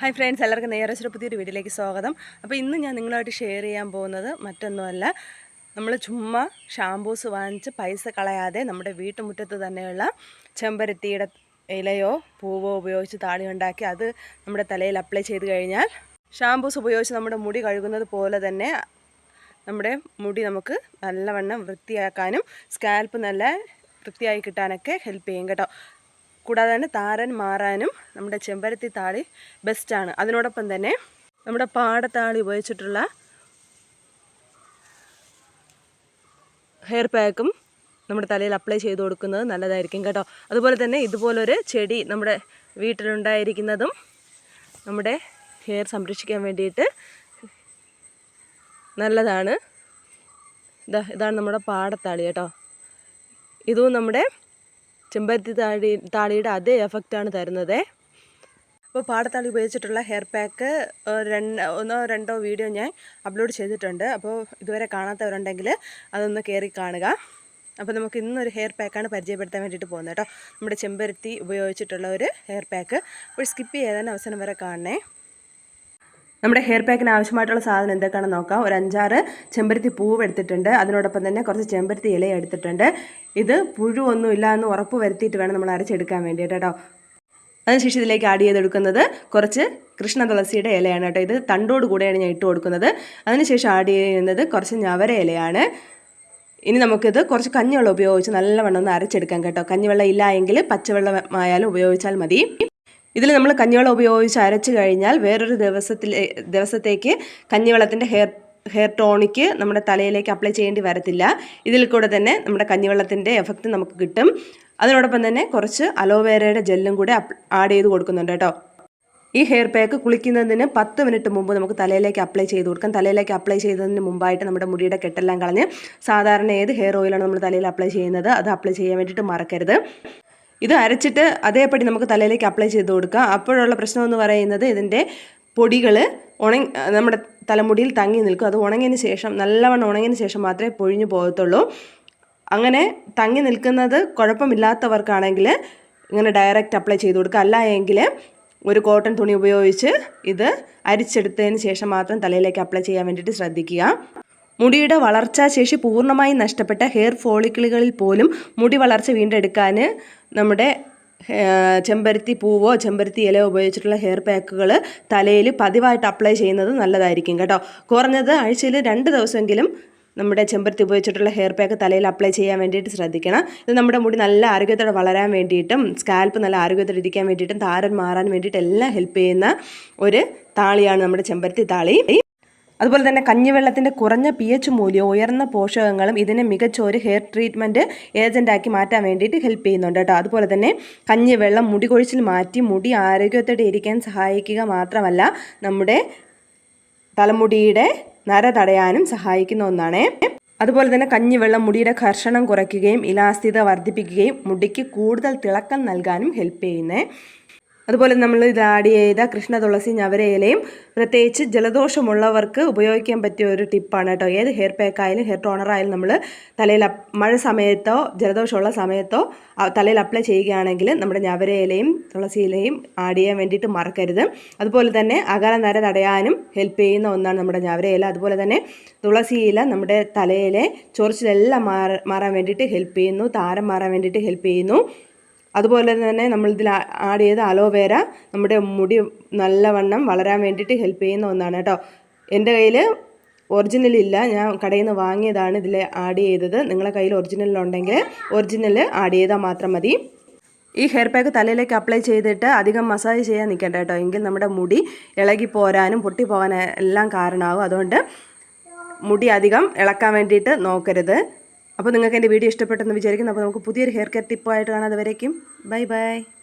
Hi friends എല്ലാവർക്കും നേരശ്വര പുതിയൊരു വീട്ടിലേക്ക് സ്വാഗതം. അപ്പോൾ ഇന്ന് ഞാൻ നിങ്ങളുമായിട്ട് ഷെയർ ചെയ്യാൻ പോകുന്നത് മറ്റൊന്നുമല്ല. നമ്മൾ ചുമ്മാ ഷാംപൂസ് വാങ്ങിച്ച് പൈസ കളയാതെ നമ്മുടെ വീട്ടുമുറ്റത്ത് തന്നെയുള്ള ചെമ്പരത്തിയുടെ ഇലയോ പൂവോ ഉപയോഗിച്ച് താളി ഉണ്ടാക്കി അത് നമ്മുടെ തലയിൽ അപ്ലൈ ചെയ്ത് കഴിഞ്ഞാൽ ഷാംപൂസ് ഉപയോഗിച്ച് നമ്മുടെ മുടി കഴുകുന്നത് പോലെ തന്നെ നമ്മുടെ മുടി നമുക്ക് നല്ലവണ്ണം വൃത്തിയാക്കാനും സ്കാൽപ്പ് നല്ല വൃത്തിയായി കിട്ടാനൊക്കെ ഹെൽപ്പ് ചെയ്യും കേട്ടോ. കൂടാതെ തന്നെ താരൻ മാറാനും നമ്മുടെ ചെമ്പരത്തി താളി ബെസ്റ്റാണ് അതിനോടൊപ്പം തന്നെ നമ്മുടെ പാടത്താളി ഉപയോഗിച്ചിട്ടുള്ള ഹെയർ പാക്കും നമ്മുടെ തലയിൽ അപ്ലൈ ചെയ്ത് കൊടുക്കുന്നത് നല്ലതായിരിക്കും കേട്ടോ. അതുപോലെ തന്നെ ഇതുപോലൊരു ചെടി നമ്മുടെ വീട്ടിലുണ്ടായിരിക്കുന്നതും നമ്മുടെ ഹെയർ സംരക്ഷിക്കാൻ വേണ്ടിയിട്ട് നല്ലതാണ്. ഇതാ ഇതാണ് നമ്മുടെ പാടത്താളി കേട്ടോ. ഇതും നമ്മുടെ ചെമ്പരത്തി താടി താളിയുടെ അതേ എഫക്റ്റാണ് തരുന്നത്. അപ്പോൾ പാടത്താളി ഉപയോഗിച്ചിട്ടുള്ള ഹെയർ പാക്ക് രണ്ട് ഒന്നോ രണ്ടോ വീഡിയോ ഞാൻ അപ്ലോഡ് ചെയ്തിട്ടുണ്ട്. അപ്പോൾ ഇതുവരെ കാണാത്തവരുണ്ടെങ്കിൽ അതൊന്ന് കയറി കാണുക. അപ്പോൾ നമുക്ക് ഇന്നൊരു ഹെയർ പാക്കാണ് പരിചയപ്പെടുത്താൻ വേണ്ടിയിട്ട് പോകുന്നത് കേട്ടോ. നമ്മുടെ ചെമ്പരത്തി ഉപയോഗിച്ചിട്ടുള്ള ഒരു ഹെയർ പാക്ക് അപ്പോൾ സ്കിപ്പ് ചെയ്യാതെ അവസാനം വരെ കാണണേ. നമ്മുടെ ഹെയർ പാക്കിന് ആവശ്യമായിട്ടുള്ള സാധനം എന്തൊക്കെയാണെന്ന് നോക്കാം. ഒരു അഞ്ചാറ് ചെമ്പരത്തി പൂവ് എടുത്തിട്ടുണ്ട്. അതിനോടൊപ്പം തന്നെ കുറച്ച് ചെമ്പരത്തി ഇല എടുത്തിട്ടുണ്ട്. ഇത് പുഴുവൊന്നും ഇല്ല എന്ന് ഉറപ്പ് വരുത്തിയിട്ട് വേണം നമ്മൾ അരച്ചെടുക്കാൻ വേണ്ടിയിട്ട് കേട്ടോ. അതിനുശേഷം ഇതിലേക്ക് ആഡ് ചെയ്തെടുക്കുന്നത് കുറച്ച് കൃഷ്ണ തുളസിയുടെ ഇലയാണ് കേട്ടോ. ഇത് തണ്ടോട് കൂടെയാണ് ഞാൻ ഇട്ട് കൊടുക്കുന്നത്. അതിനുശേഷം ആഡ് ചെയ്യുന്നത് കുറച്ച് ഞവര ഇലയാണ്. ഇനി നമുക്കിത് കുറച്ച് കഞ്ഞിവെള്ളം ഉപയോഗിച്ച് നല്ലവണ്ണം ഒന്ന് അരച്ചെടുക്കാം കേട്ടോ. കഞ്ഞിവെള്ളം ഇല്ല എങ്കിൽ പച്ചവെള്ളമായാലും ഉപയോഗിച്ചാൽ മതി. ഇതിൽ നമ്മൾ കഞ്ഞിവെള്ളം ഉപയോഗിച്ച് അരച്ച് കഴിഞ്ഞാൽ വേറൊരു ദിവസത്തിൽ ദിവസത്തേക്ക് കഞ്ഞിവെള്ളത്തിന്റെ ഹെയർ ഹെയർ ടോണിക്ക് നമ്മുടെ തലയിലേക്ക് അപ്ലൈ ചെയ്യേണ്ടി വരത്തില്ല. ഇതിൽ കൂടെ തന്നെ നമ്മുടെ കഞ്ഞിവെള്ളത്തിന്റെ എഫക്റ്റ് നമുക്ക് കിട്ടും. അതിനോടൊപ്പം തന്നെ കുറച്ച് അലോവേരയുടെ ജെല്ലും കൂടെ ആഡ് ചെയ്ത് കൊടുക്കുന്നുണ്ട് കേട്ടോ. ഈ ഹെയർ പാക്ക് കുളിക്കുന്നതിന് പത്ത് മിനിറ്റ് മുമ്പ് നമുക്ക് തലയിലേക്ക് അപ്ലൈ ചെയ്ത് കൊടുക്കാം. തലയിലേക്ക് അപ്ലൈ ചെയ്തതിന് മുമ്പായിട്ട് നമ്മുടെ മുടിയുടെ കെട്ടെല്ലാം കളഞ്ഞ് സാധാരണ ഏത് ഹെയർ ഓയിലാണ് നമ്മൾ തലയിൽ അപ്ലൈ ചെയ്യുന്നത്? അത് അപ്ലൈ ചെയ്യാൻ വേണ്ടിയിട്ട് മറക്കരുത്. ഇത് അരച്ചിട്ട് അതേപടി നമുക്ക് തലയിലേക്ക് അപ്ലൈ ചെയ്ത് കൊടുക്കാം. അപ്പോഴുള്ള പ്രശ്നം എന്ന് പറയുന്നത് ഇതിന്റെ പൊടികൾ ഉണങ്ങി നമ്മുടെ തലമുടിയിൽ തങ്ങി നിൽക്കും. അത് ഉണങ്ങിയതിന് ശേഷം നല്ലവണ്ണം ഉണങ്ങിയതിന് ശേഷം മാത്രമേ പൊഴിഞ്ഞു പോകത്തുള്ളൂ. അങ്ങനെ തങ്ങി നിൽക്കുന്നത് കുഴപ്പമില്ലാത്തവർക്കാണെങ്കിൽ ഇങ്ങനെ ഡയറക്റ്റ് അപ്ലൈ ചെയ്ത് കൊടുക്കുക. അല്ല എങ്കിൽ ഒരു കോട്ടൺ തുണി ഉപയോഗിച്ച് ഇത് അരിച്ചെടുത്തതിന് ശേഷം മാത്രം തലയിലേക്ക് അപ്ലൈ ചെയ്യാൻ വേണ്ടിയിട്ട് ശ്രദ്ധിക്കുക. മുടിയുടെ വളർച്ചാശേഷി പൂർണമായും നഷ്ടപ്പെട്ട ഹെയർ ഫോളിക്കിളുകളിൽ പോലും മുടി വളർച്ച വീണ്ടെടുക്കാൻ നമ്മുടെ ചെമ്പരത്തി പൂവോ ചെമ്പരത്തി ഇലയോ ഉപയോഗിച്ചിട്ടുള്ള ഹെയർ പാക്കുകൾ തലയിൽ പതിവായിട്ട് അപ്ലൈ ചെയ്യുന്നത് നല്ലതായിരിക്കും കേട്ടോ. കുറഞ്ഞത് ആഴ്ചയിൽ രണ്ട് ദിവസമെങ്കിലും നമ്മുടെ ചെമ്പരത്തി ഉപയോഗിച്ചിട്ടുള്ള ഹെയർ പാക്ക് തലയിൽ അപ്ലൈ ചെയ്യാൻ വേണ്ടിയിട്ട് ശ്രദ്ധിക്കണം. ഇത് നമ്മുടെ മുടി നല്ല ആരോഗ്യത്തോടെ വളരാൻ വേണ്ടിയിട്ടും സ്കാൽപ്പ് നല്ല ആരോഗ്യത്തോടെ ഇരിക്കാൻ വേണ്ടിയിട്ടും താരൻ മാറാൻ വേണ്ടിയിട്ട് എല്ലാം ഹെൽപ്പ് ചെയ്യുന്ന ഒരു താളിയാണ് നമ്മുടെ ചെമ്പരത്തി താളി. അതുപോലെ തന്നെ കഞ്ഞിവെള്ളത്തിന്റെ കുറഞ്ഞ പി എച്ച് മൂല്യവും ഉയർന്ന പോഷകങ്ങളും ഇതിനെ മികച്ച ഒരു ഹെയർ ട്രീറ്റ്മെന്റ് ഏജന്റാക്കി മാറ്റാൻ വേണ്ടിയിട്ട് ഹെൽപ്പ് ചെയ്യുന്നുണ്ട് കേട്ടോ. അതുപോലെ തന്നെ കഞ്ഞിവെള്ളം മുടി കൊഴിച്ചിൽ മാറ്റി മുടി ആരോഗ്യത്തോടെ ഇരിക്കാൻ സഹായിക്കുക മാത്രമല്ല നമ്മുടെ തലമുടിയുടെ നര തടയാനും സഹായിക്കുന്ന ഒന്നാണ്. അതുപോലെ തന്നെ കഞ്ഞിവെള്ളം മുടിയുടെ ഘർഷണം കുറയ്ക്കുകയും ഇലാസ്തിത വർദ്ധിപ്പിക്കുകയും മുടിക്ക് കൂടുതൽ തിളക്കം നൽകാനും ഹെൽപ്പ് ചെയ്യുന്നത് അതുപോലെ നമ്മൾ ഇത് ആഡ് ചെയ്ത കൃഷ്ണ തുളസി ഞവരയിലയും പ്രത്യേകിച്ച് ജലദോഷമുള്ളവർക്ക് ഉപയോഗിക്കാൻ പറ്റിയ ഒരു ടിപ്പാണ് കേട്ടോ. ഏത് ഹെയർ പാക്ക് ആയാലും ഹെയർ ടോണർ ആയാലും നമ്മൾ തലയിൽ മഴ സമയത്തോ ജലദോഷമുള്ള സമയത്തോ തലയിൽ അപ്ലൈ ചെയ്യുകയാണെങ്കിൽ നമ്മുടെ ഞവരയിലയും തുളസിയിലയും ആഡ് ചെയ്യാൻ വേണ്ടിയിട്ട് മറക്കരുത്. അതുപോലെ തന്നെ അകാല നര തടയാനും ഹെൽപ്പ് ചെയ്യുന്ന ഒന്നാണ് നമ്മുടെ ഞവരയില അതുപോലെ തന്നെ തുളസിയില നമ്മുടെ തലയിലെ ചൊറിച്ചിലെല്ലാം മാറാൻ വേണ്ടിയിട്ട് ഹെൽപ്പ് ചെയ്യുന്നു താരം മാറാൻ വേണ്ടിയിട്ട് ഹെൽപ്പ് ചെയ്യുന്നു. അതുപോലെ തന്നെ നമ്മൾ ഇതിൽ ആഡ് ചെയ്ത അലോവേര നമ്മുടെ മുടി നല്ലവണ്ണം വളരാൻ വേണ്ടിയിട്ട് ഹെൽപ്പ് ചെയ്യുന്ന ഒന്നാണ് കേട്ടോ. എന്റെ കയ്യിൽ ഒറിജിനൽ ഇല്ല. ഞാൻ കടയിൽ നിന്ന് വാങ്ങിയതാണ് ഇതിൽ ആഡ് ചെയ്തത്. നിങ്ങളെ കയ്യിൽ ഒറിജിനൽ ഉണ്ടെങ്കിൽ ഒറിജിനൽ ആഡ് ചെയ്താൽ മാത്രം മതി. ഈ ഹെയർ പാക്ക് തലയിലേക്ക് അപ്ലൈ ചെയ്തിട്ട് അധികം മസാജ് ചെയ്യാൻ നിൽക്കേണ്ട കേട്ടോ. എങ്കിൽ നമ്മുടെ മുടി ഇളകി പോരാനും പൊട്ടി പോകാനും എല്ലാം കാരണമാകും. അതുകൊണ്ട് മുടി അധികം ഇളക്കാൻ വേണ്ടിയിട്ട് നോക്കരുത്. അപ്പോൾ നിങ്ങൾക്ക് എന്റെ വീഡിയോ ഇഷ്ടപ്പെട്ടെന്ന് വിചാരിക്കുന്നു. അപ്പോൾ നമുക്ക് പുതിയൊരു ഹെയർ കെയർ ടിപ്പായിട്ട് കാണാം. അതുവരേക്കും. Bye bye.